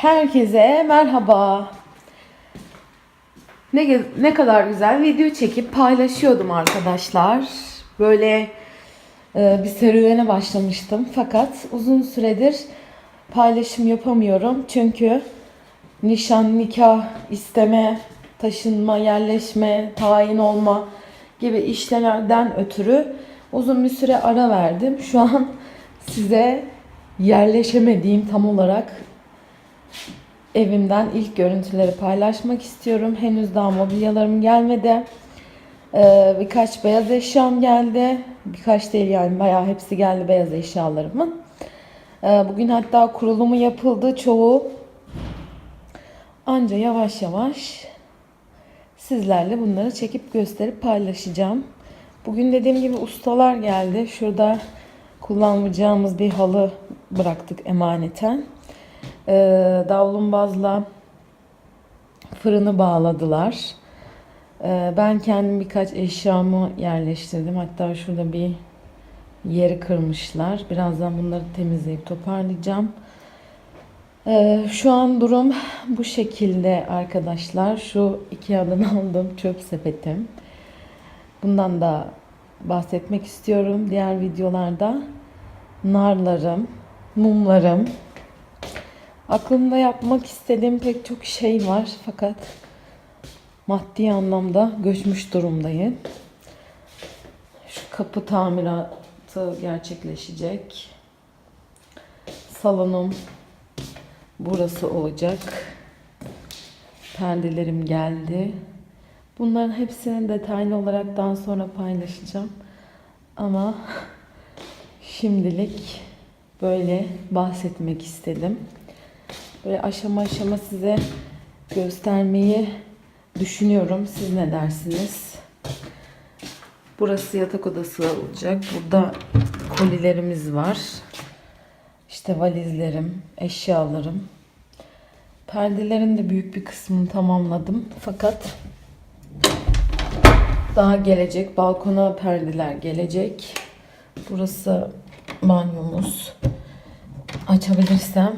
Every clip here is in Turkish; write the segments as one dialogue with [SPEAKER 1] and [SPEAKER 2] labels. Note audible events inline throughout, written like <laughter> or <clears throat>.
[SPEAKER 1] Herkese merhaba. Ne ne kadar güzel video çekip paylaşıyordum arkadaşlar. Böyle e, bir serüvene başlamıştım. Fakat uzun süredir paylaşım yapamıyorum. Çünkü nişan, nikah, isteme, taşınma, yerleşme, tayin olma gibi işlemlerden ötürü uzun bir süre ara verdim. Şu an size yerleşemediğim tam olarak evimden ilk görüntüleri paylaşmak istiyorum. Henüz daha mobilyalarım gelmedi. Ee, birkaç beyaz eşyam geldi. Birkaç değil yani bayağı hepsi geldi beyaz eşyalarımın. Ee, bugün hatta kurulumu yapıldı çoğu. Anca yavaş yavaş sizlerle bunları çekip gösterip paylaşacağım. Bugün dediğim gibi ustalar geldi. Şurada kullanmayacağımız bir halı bıraktık emaneten. Ee, davlumbazla fırını bağladılar. Ee, ben kendim birkaç eşyamı yerleştirdim. Hatta şurada bir yeri kırmışlar. Birazdan bunları temizleyip toparlayacağım. Ee, şu an durum bu şekilde arkadaşlar. Şu Ikea'dan <laughs> aldığım çöp sepetim. Bundan da bahsetmek istiyorum diğer videolarda. Narlarım, mumlarım. Aklımda yapmak istediğim pek çok şey var fakat maddi anlamda göçmüş durumdayım. Şu kapı tamiratı gerçekleşecek. Salonum burası olacak. Perdelerim geldi. Bunların hepsini detaylı olarak daha sonra paylaşacağım. Ama <laughs> şimdilik böyle bahsetmek istedim. Böyle aşama aşama size göstermeyi düşünüyorum. Siz ne dersiniz? Burası yatak odası olacak. Burada kolilerimiz var. İşte valizlerim, eşyalarım. Perdelerin de büyük bir kısmını tamamladım. Fakat daha gelecek. Balkona perdeler gelecek. Burası banyomuz. Açabilirsem.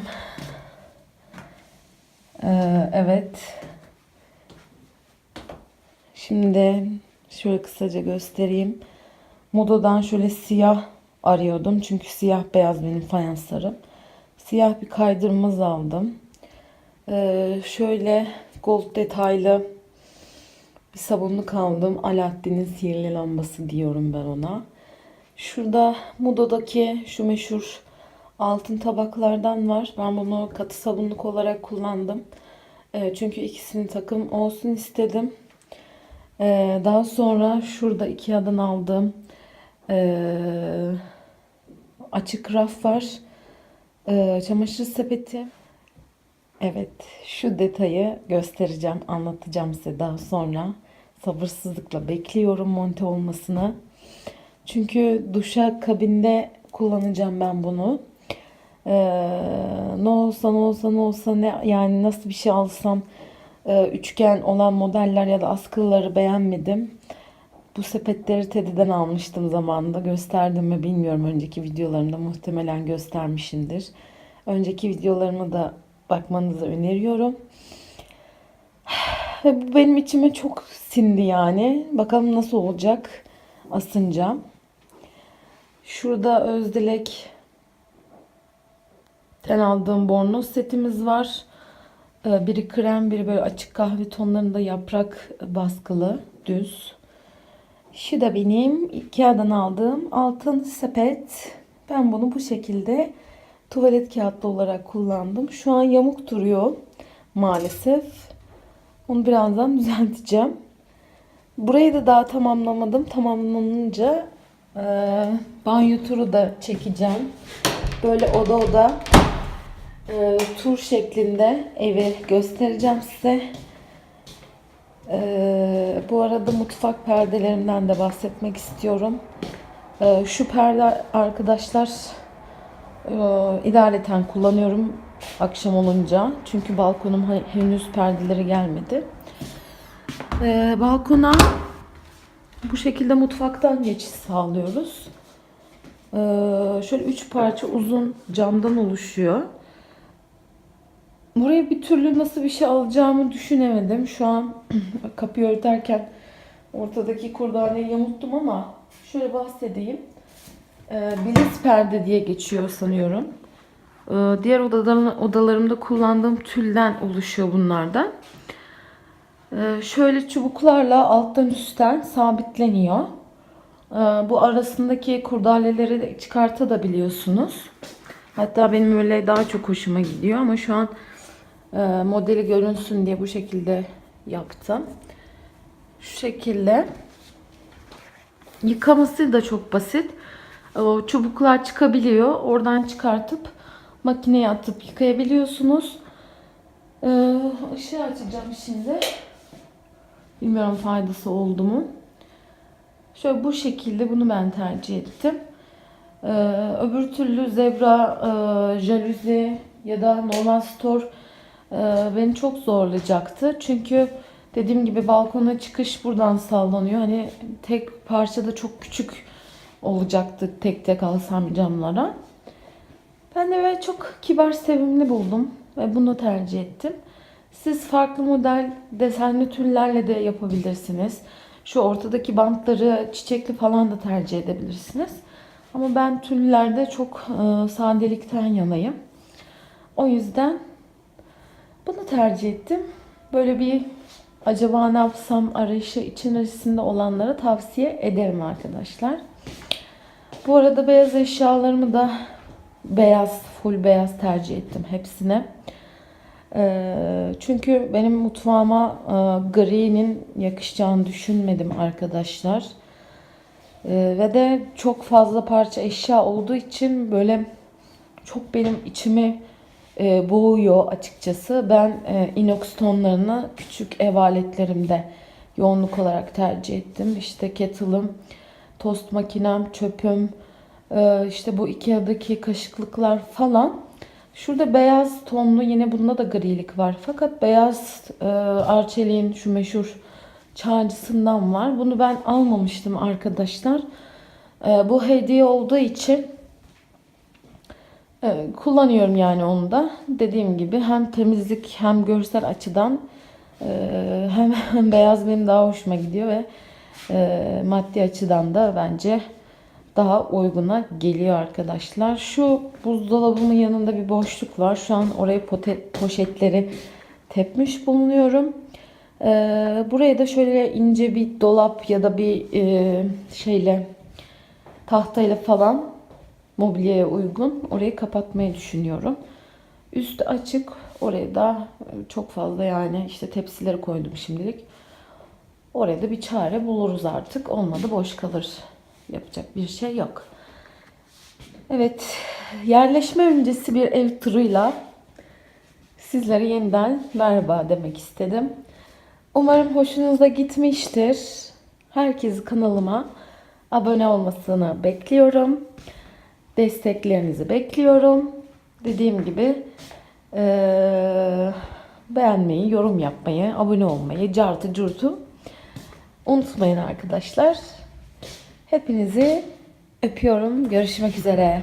[SPEAKER 1] Ee, evet. Şimdi şöyle kısaca göstereyim. Moda'dan şöyle siyah arıyordum. Çünkü siyah beyaz benim fayanslarım. Siyah bir kaydırmaz aldım. Ee, şöyle gold detaylı bir sabunluk aldım. Alaaddin'in sihirli lambası diyorum ben ona. Şurada Moda'daki şu meşhur altın tabaklardan var. Ben bunu katı sabunluk olarak kullandım. Ee, çünkü ikisini takım olsun istedim. Ee, daha sonra şurada Ikea'dan aldığım ee, açık raf var. Ee, çamaşır sepeti. Evet, şu detayı göstereceğim, anlatacağım size daha sonra. Sabırsızlıkla bekliyorum monte olmasını. Çünkü duşa kabinde kullanacağım ben bunu. Ee, ne olsa ne olsa ne olsa ne yani nasıl bir şey alsam e, üçgen olan modeller ya da askıları beğenmedim. Bu sepetleri Teddy'den almıştım zamanında. Gösterdim mi bilmiyorum. Önceki videolarımda muhtemelen göstermişimdir. Önceki videolarıma da bakmanızı öneriyorum. <sighs> Ve bu benim içime çok sindi yani. Bakalım nasıl olacak asınca. Şurada Özdilek ten aldığım bornoz setimiz var. Ee, Biri krem, biri böyle açık kahve tonlarında yaprak baskılı, düz. Şu da benim Ikea'dan aldığım altın sepet. Ben bunu bu şekilde tuvalet kağıtlı olarak kullandım. Şu an yamuk duruyor maalesef. Onu birazdan <laughs> düzelteceğim. Burayı da daha tamamlamadım. Tamamlanınca e, banyo turu da çekeceğim. Böyle oda oda e, tur şeklinde evi göstereceğim size. E, bu arada mutfak perdelerimden de bahsetmek istiyorum. E, şu perde arkadaşlar e, idareten kullanıyorum akşam olunca. Çünkü balkonum he- henüz perdeleri gelmedi. E, balkona bu şekilde mutfaktan geçiş sağlıyoruz. E, şöyle üç parça uzun camdan oluşuyor. Buraya bir türlü nasıl bir şey alacağımı düşünemedim. Şu an <clears throat> kapıyı örterken ortadaki kurdaleyi yamulttum ama şöyle bahsedeyim. Ee, perde diye geçiyor sanıyorum. Ee, diğer odalarım, odalarımda kullandığım tülden oluşuyor bunlardan. Ee, şöyle çubuklarla alttan üstten sabitleniyor. Ee, bu arasındaki kurdaleleri çıkartabiliyorsunuz. Hatta benim öyle daha çok hoşuma gidiyor ama şu an e, modeli görünsün diye bu şekilde yaptım. Şu şekilde. Yıkaması da çok basit. O çubuklar çıkabiliyor. Oradan çıkartıp makineye atıp yıkayabiliyorsunuz. Ee, ışığı açacağım şimdi. Bilmiyorum faydası oldu mu. Şöyle bu şekilde bunu ben tercih ettim. Ee, öbür türlü zebra, e, jaluzi ya da normal store beni çok zorlayacaktı. Çünkü dediğim gibi balkona çıkış buradan sallanıyor. Hani tek parçada çok küçük olacaktı tek tek alsam camlara. Ben de böyle çok kibar, sevimli buldum ve bunu tercih ettim. Siz farklı model desenli tüllerle de yapabilirsiniz. Şu ortadaki bantları çiçekli falan da tercih edebilirsiniz. Ama ben tüllerde çok e, sadelikten yanayım. O yüzden bunu tercih ettim. Böyle bir acaba ne yapsam arayışı içerisinde olanlara tavsiye ederim arkadaşlar. Bu arada beyaz eşyalarımı da beyaz, full beyaz tercih ettim hepsine. Ee, çünkü benim mutfağıma e, gri'nin yakışacağını düşünmedim arkadaşlar. Ee, ve de çok fazla parça eşya olduğu için böyle çok benim içimi e, boğuyor açıkçası. Ben e, inox tonlarını küçük ev aletlerimde yoğunluk olarak tercih ettim. İşte kettle'ım, tost makinem, çöpüm, e, işte bu Ikea'daki kaşıklıklar falan. Şurada beyaz tonlu yine bunda da grilik var. Fakat beyaz e, Arçelik'in şu meşhur çağcısından var. Bunu ben almamıştım arkadaşlar. E, bu hediye olduğu için e, kullanıyorum yani onu da. Dediğim gibi hem temizlik hem görsel açıdan e, <laughs> hem, beyaz benim daha hoşuma gidiyor ve e, maddi açıdan da bence daha uyguna geliyor arkadaşlar. Şu buzdolabımın yanında bir boşluk var. Şu an oraya poşetleri tepmiş bulunuyorum. Ee, buraya da şöyle ince bir dolap ya da bir e, şeyle tahtayla falan mobilyaya uygun orayı kapatmayı düşünüyorum. Üstü açık. Oraya da çok fazla yani işte tepsileri koydum şimdilik. Oraya da bir çare buluruz artık. Olmadı boş kalır. Yapacak bir şey yok. Evet, yerleşme öncesi bir ev turuyla sizlere yeniden merhaba demek istedim. Umarım hoşunuza gitmiştir. Herkesi kanalıma abone olmasını bekliyorum. Desteklerinizi bekliyorum. Dediğim gibi eee, beğenmeyi, yorum yapmayı, abone olmayı, cartı curtu unutmayın arkadaşlar. Hepinizi öpüyorum. Görüşmek üzere.